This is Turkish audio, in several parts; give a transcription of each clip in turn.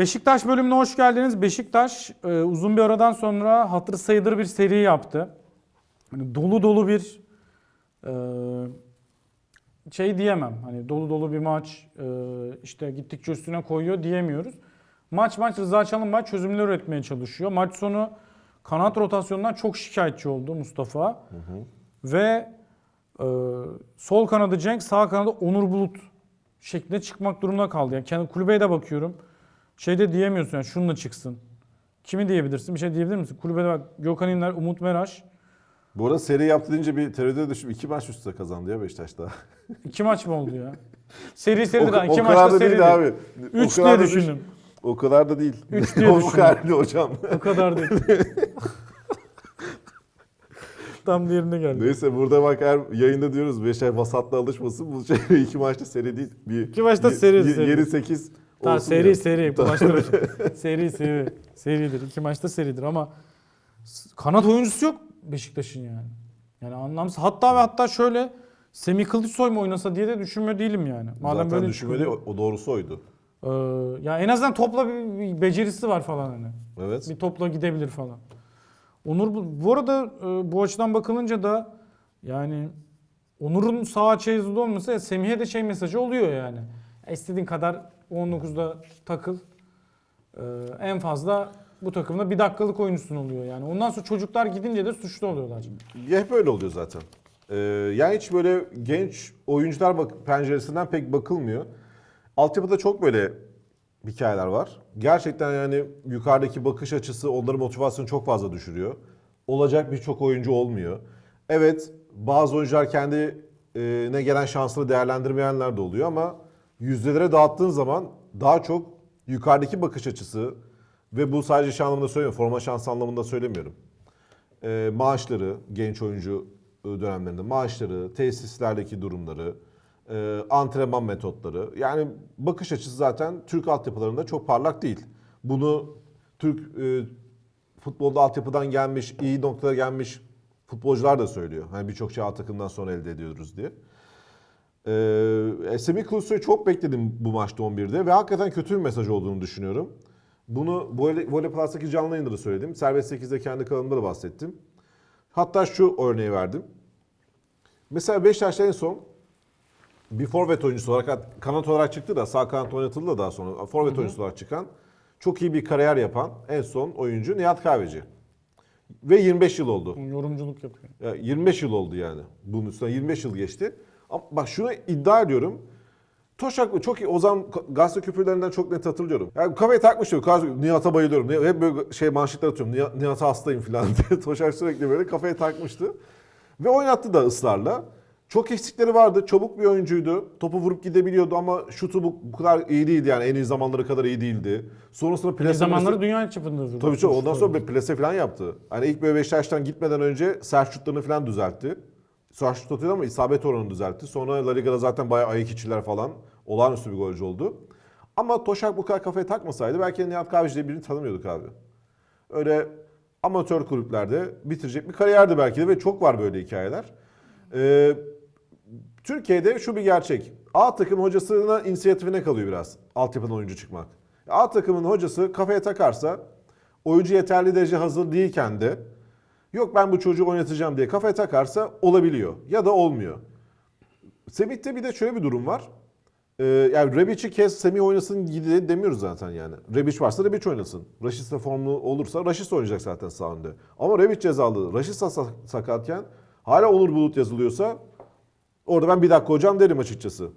Beşiktaş bölümüne hoş geldiniz. Beşiktaş e, uzun bir aradan sonra hatırı sayılır bir seri yaptı. Hani dolu dolu bir e, şey diyemem. Hani dolu dolu bir maç e, işte gittikçe üstüne koyuyor diyemiyoruz. Maç maç Rıza Çalınbay çözümler üretmeye çalışıyor. Maç sonu kanat rotasyonundan çok şikayetçi oldu Mustafa. Ve e, sol kanadı Cenk, sağ kanadı Onur Bulut şeklinde çıkmak durumunda kaldı. Yani kendi kulübeye de bakıyorum. Şeyde diyemiyorsun yani şununla çıksın. Kimi diyebilirsin? Bir şey diyebilir misin? Kulübede bak Gökhan İnler, Umut Meraş. Bu arada seri yaptı deyince bir tereddüte düştüm. İki maç üst üste kazandı ya Beşiktaş daha. İki maç mı oldu ya? Seri seri o, o İki kadar maçta da seri. değil abi. Üç o diye düş- düşündüm. O kadar da değil. Üç diye o düşündüm. kadar değil hocam. O kadar değil. Tam yerine geldi. Neyse burada bak her yayında diyoruz Beşiktaş vasatla alışmasın. Bu şey iki maçta seri değil. Bir, İki maçta seri, y- seri. Yeri 8 Tamam seri seri. Bu maçta seri seri. Seridir. İki maçta seridir ama kanat oyuncusu yok Beşiktaş'ın yani. Yani anlamsız. Hatta ve hatta şöyle Semih Kılıçsoy mu oynasa diye de düşünmüyor değilim yani. Madem Zaten böyle düşünmedi çıkıyor. o, doğrusu oydu. Ee, ya en azından topla bir, bir becerisi var falan hani. Evet. Bir topla gidebilir falan. Onur bu, bu arada e, bu açıdan bakılınca da yani Onur'un sağ olmasa ya Semih'e de şey mesajı oluyor yani. Ya istediğin kadar 19'da takıl. Ee, en fazla bu takımda bir dakikalık oyuncusun oluyor yani. Ondan sonra çocuklar gidince de suçlu oluyorlar. Ya hep öyle oluyor zaten. Ee, yani hiç böyle genç oyuncular bak penceresinden pek bakılmıyor. Altyapıda çok böyle hikayeler var. Gerçekten yani yukarıdaki bakış açısı onların motivasyonu çok fazla düşürüyor. Olacak birçok oyuncu olmuyor. Evet bazı oyuncular kendi e, ne gelen şansları değerlendirmeyenler de oluyor ama yüzdelere dağıttığın zaman daha çok yukarıdaki bakış açısı ve bu sadece şey anlamında söylemiyorum, forma şansı anlamında söylemiyorum e, maaşları genç oyuncu e, dönemlerinde maaşları, tesislerdeki durumları, e, antrenman metotları yani bakış açısı zaten Türk altyapılarında çok parlak değil. Bunu Türk e, futbolda altyapıdan gelmiş, iyi noktada gelmiş futbolcular da söylüyor. Hani birçok şey A takımdan sonra elde ediyoruz diye. Ee, Semih Kılıçsoy'u çok bekledim bu maçta 11'de ve hakikaten kötü bir mesaj olduğunu düşünüyorum. Bunu Voley, Plus'taki canlı yayında da söyledim. Serbest 8'de kendi kanalımda da bahsettim. Hatta şu örneği verdim. Mesela Beşiktaş'ta en son bir forvet oyuncusu olarak kanat olarak çıktı da sağ kanat oynatıldı da daha sonra forvet oyuncusu olarak çıkan çok iyi bir kariyer yapan en son oyuncu Nihat Kahveci. Ve 25 yıl oldu. Yorumculuk yapıyor. Ya 25 yıl oldu yani. Bunun üstüne 25 yıl geçti. Ama bak şunu iddia ediyorum. Toşak çok iyi. O zaman gazete küpürlerinden çok net hatırlıyorum. Yani kafayı takmış diyor. Nihat'a bayılıyorum. Hep böyle şey manşetler atıyorum. Nihat, Nihat'a hastayım falan diye. Toşak sürekli böyle kafaya takmıştı. Ve oynattı da ısrarla. Çok eksikleri vardı. Çabuk bir oyuncuydu. Topu vurup gidebiliyordu ama şutu bu, bu kadar iyi değildi yani. En iyi zamanları kadar iyi değildi. Sonrasında plase zamanları dünya çapında. Tabii çok. Ondan sonra bir plase falan yaptı. Hani ilk böyle Beşiktaş'tan gitmeden önce sert şutlarını falan düzeltti. Sert şut atıyordu ama isabet oranını düzeltti. Sonra La Liga'da zaten bayağı ayak içiler falan. Olağanüstü bir golcü oldu. Ama Toşak bu kadar kafaya takmasaydı belki Nihat Kahveci diye birini tanımıyorduk abi. Öyle amatör kulüplerde bitirecek bir kariyerdi belki de ve çok var böyle hikayeler. Ee, Türkiye'de şu bir gerçek. A takım hocasının inisiyatifine kalıyor biraz altyapıdan oyuncu çıkmak. A takımın hocası kafaya takarsa oyuncu yeterli derece hazır değilken de yok ben bu çocuğu oynatacağım diye kafaya takarsa olabiliyor ya da olmuyor. Semih'te bir de şöyle bir durum var. Ee, yani Rebic'i kes Semih oynasın gidi demiyoruz zaten yani. Rebic varsa Rebic oynasın. Raşit de formlu olursa Raşit oynayacak zaten sağ önde. Ama Rebic cezalı, Raşit sa- sakatken hala Onur Bulut yazılıyorsa orada ben bir dakika hocam derim açıkçası.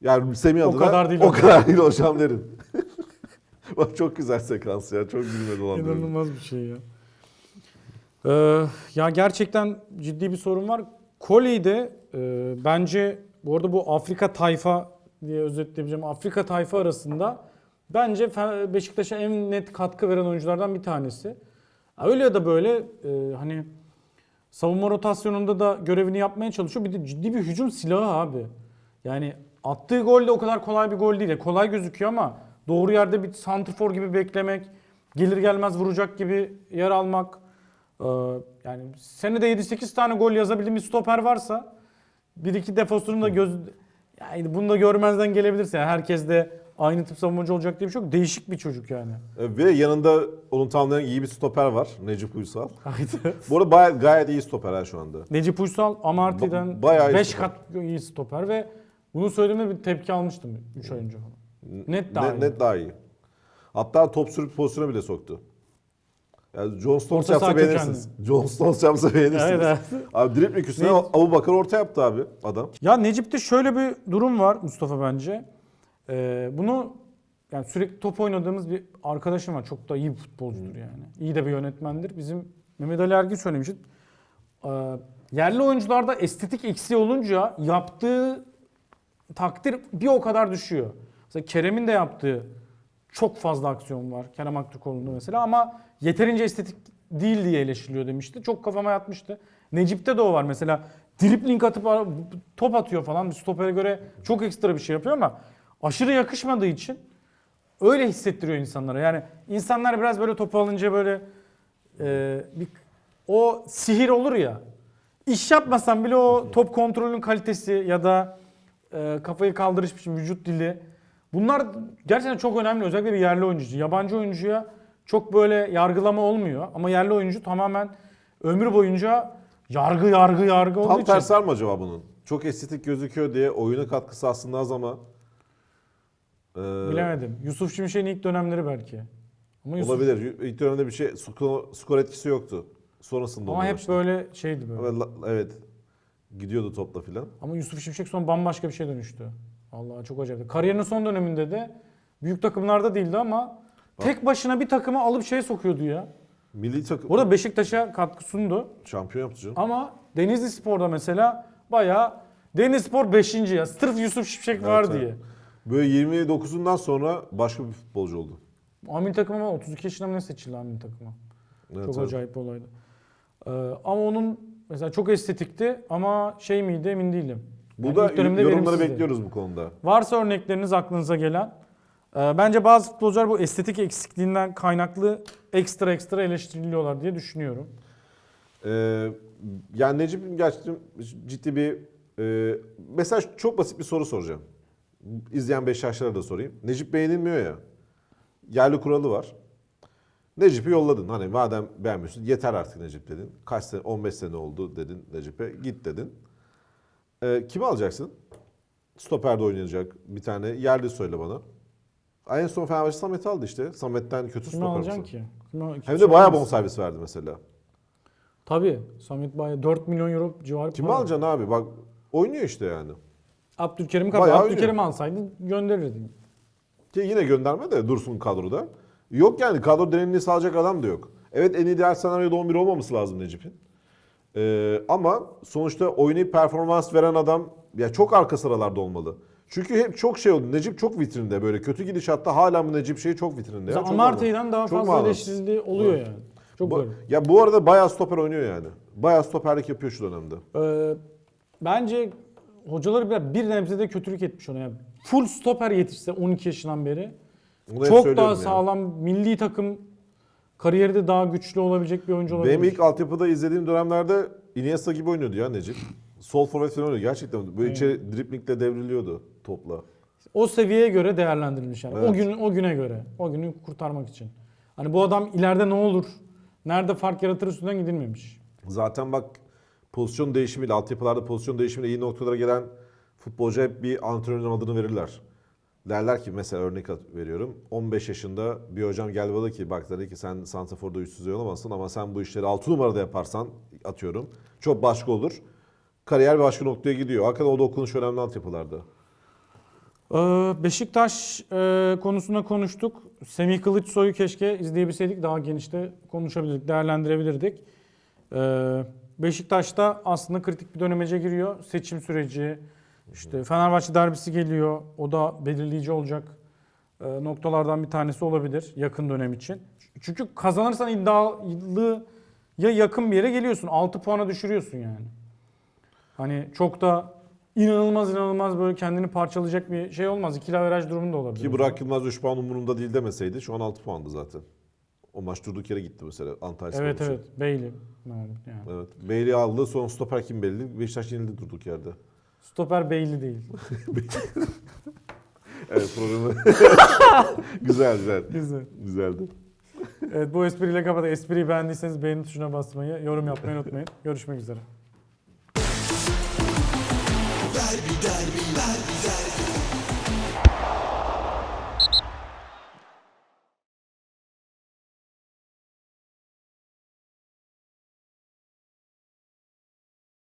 Yani Semih O adına kadar değil o hocam. kadar değil hocam derim. Bak çok güzel sekans ya. Çok gülme dolandırıcı. İnanılmaz bir şey ya. Ee, ya gerçekten ciddi bir sorun var. Koley'de e, bence bu arada bu Afrika tayfa diye özetleyebileceğim Afrika tayfa arasında bence Beşiktaş'a en net katkı veren oyunculardan bir tanesi. Öyle ya da böyle e, hani savunma rotasyonunda da görevini yapmaya çalışıyor. Bir de ciddi bir hücum silahı abi. Yani attığı gol de o kadar kolay bir gol değil. Kolay gözüküyor ama doğru yerde bir santrfor gibi beklemek, gelir gelmez vuracak gibi yer almak. Ee, yani senede 7-8 tane gol yazabildiğin bir stoper varsa bir iki defosunu da göz yani bunu da görmezden gelebilirsin. Yani herkes de aynı tip savunmacı olacak diye bir şey yok. Değişik bir çocuk yani. E, Ve yanında onu tamamlayan iyi bir stoper var. Necip Uysal. Haydi. Bu arada baya- gayet iyi stoper ha şu anda. Necip Uysal Amarty'den Ba- bayağı iyi 5 stoper. kat iyi stoper ve bunu söylediğimde bir tepki almıştım 3 ay önce falan. Net daha net, iyi. net daha iyi. Hatta top sürüp pozisyona bile soktu. Yani John Stones Orta yapsa beğenirsiniz. John Stones yapsa beğenirsiniz. Evet, Abi dribling üstüne Ne- Abu Bakar orta yaptı abi adam. Ya Necip'te şöyle bir durum var Mustafa bence. Ee, bunu yani sürekli top oynadığımız bir arkadaşım var. Çok da iyi bir futbolcudur yani. İyi de bir yönetmendir. Bizim Mehmet Ali Ergin söylemişti. Ee, yerli oyuncularda estetik eksiği olunca yaptığı takdir bir o kadar düşüyor. Mesela Kerem'in de yaptığı çok fazla aksiyon var. Kerem Aktürkoğlu'nda mesela ama yeterince estetik değil diye eleştiriliyor demişti. Çok kafama yatmıştı. Necip'te de o var mesela. Dripling atıp top atıyor falan. Bir stopere göre çok ekstra bir şey yapıyor ama aşırı yakışmadığı için öyle hissettiriyor insanlara. Yani insanlar biraz böyle topu alınca böyle e, bir, o sihir olur ya. İş yapmasan bile o top kontrolünün kalitesi ya da e, kafayı kaldırış biçimi, vücut dili bunlar gerçekten çok önemli özellikle bir yerli oyuncu. Yabancı oyuncuya çok böyle yargılama olmuyor ama yerli oyuncu tamamen ömür boyunca yargı yargı yargı olduğu Tam için. tersi var mı acaba bunun? Çok estetik gözüküyor diye oyuna katkısı aslında az ama e, Bilemedim. Yusuf Şimşek'in ilk dönemleri belki. Ama Yusuf olabilir. İlk dönemde bir şey skor, skor etkisi yoktu. Sonrasında ama hep başladı. böyle şeydi böyle. Evet. Gidiyordu topla filan. Ama Yusuf Şimşek son bambaşka bir şey dönüştü. Allah çok acayip. Kariyerinin son döneminde de büyük takımlarda değildi ama tek başına bir takıma alıp şey sokuyordu ya. Milli takım Burada Beşiktaş'a katkı sundu. şampiyon yaptı canım. Ama Denizli Spor'da mesela bayağı Denizli Spor 5. ya. Sırf Yusuf Şimşek var Evet, diye. Böyle 29'undan sonra başka bir futbolcu oldu. Amin takımı ama 32 yaşında mı ne seçildi Amin takıma? Evet, çok evet. acayip bir olaydı. Ee, ama onun mesela çok estetikti ama şey miydi emin değilim. Bu Yani da ilk dönemde yorumları verimsizdi. bekliyoruz bu konuda. Varsa örnekleriniz aklınıza gelen. E, bence bazı futbolcular bu estetik eksikliğinden kaynaklı ekstra ekstra eleştiriliyorlar diye düşünüyorum. Ee, yani Necip'in gerçekten ciddi bir... E, mesela çok basit bir soru soracağım. İzleyen Beşiktaşlara da sorayım. Necip beğenilmiyor ya. Yerli kuralı var. Necip'i yolladın. Hani madem beğenmiyorsun yeter artık Necip dedin. Kaç sene, 15 sene oldu dedin Necip'e. Git dedin. Ee, kimi alacaksın? Stoper'de oynayacak bir tane yerli söyle bana. En son Fenerbahçe Samet'i aldı işte. Samet'ten kötü stoper alacaksın mısın? ki? Kimi- Hem de bayağı bonservis verdi mesela. Tabii. Samet Bayağı 4 milyon euro civarı Kimi para alacaksın abi? Bak oynuyor işte yani. Abdülkerim'i Bayağı kadar. oynuyor. Abdülkerim'i alsaydın gönderirdin. Ki yine gönderme de dursun kadroda. Yok yani kadro derinliği sağlayacak adam da yok. Evet en ideal senaryoda 11 olmaması lazım Necip'in. Ee, ama sonuçta oynayıp performans veren adam ya çok arka sıralarda olmalı. Çünkü hep çok şey oldu. Necip çok vitrinde böyle kötü gidişatta hala mı Necip şeyi çok vitrinde. ya. Çok Amarty'den daha Çok fazla manasız. eleştirildiği oluyor Evet. yani. Çok Bu- böyle. ya bu arada bayağı stoper oynuyor yani. Bayağı stoperlik yapıyor şu dönemde. Ee, bence hocaları bir, bir nebzede kötülük etmiş ona. Yani full stoper yetişse 12 yaşından beri Bunu çok daha yani. sağlam milli takım kariyeri de daha güçlü olabilecek bir oyuncu olabilir. Benim ilk altyapıda izlediğim dönemlerde Iniesta gibi oynuyordu ya Necip. Sol forvet falan oynuyordu gerçekten. Böyle içeri driplingle devriliyordu topla. O seviyeye göre değerlendirilmiş yani. O Evet. gün o güne göre. O günü kurtarmak için. Hani bu adam ileride ne olur? Nerede fark yaratır üstünden gidilmemiş. Zaten bak pozisyon değişimiyle, altyapılarda pozisyon değişimiyle iyi noktalara gelen futbolcu hep bir antrenörün adını verirler. Derler ki mesela örnek veriyorum. 15 yaşında bir hocam geldi bana ki bak dedi ki sen Santrafor'da üst düzey olamazsın ama sen bu işleri 6 numarada yaparsan atıyorum. Çok başka olur. Kariyer başka noktaya gidiyor. Hakikaten o dokunuş önemli altyapılarda. Ee, Beşiktaş e, konusunda konuştuk. Semih Kılıçsoy'u keşke izleyebilseydik. Daha genişte konuşabilirdik, değerlendirebilirdik. Ee, Beşiktaş'ta aslında kritik bir dönemece giriyor. Seçim süreci, işte Fenerbahçe derbisi geliyor. O da belirleyici olacak e, noktalardan bir tanesi olabilir yakın dönem için. Çünkü kazanırsan iddialı ya yakın bir yere geliyorsun. 6 puana düşürüyorsun yani. Hani çok da inanılmaz inanılmaz böyle kendini parçalayacak bir şey olmaz. İkili averaj durumunda olabilir. Ki Burak Yılmaz 3 puan umurumda değil demeseydi şu an 6 puandı zaten. O maç durduk yere gitti mesela Antalya Spor Evet maçı. evet. Bailey. Yani. Evet. Bailey aldı sonra stoper kim belli. Beşiktaş yenildi durduk yerde. Stoper Bailey değil. Evet programı. güzel güzel. Güzel. Güzeldi. Evet bu espriyle kapatalım. Espriyi beğendiyseniz beğeni tuşuna basmayı, yorum yapmayı unutmayın. Görüşmek üzere derbi derbi derbi derbi.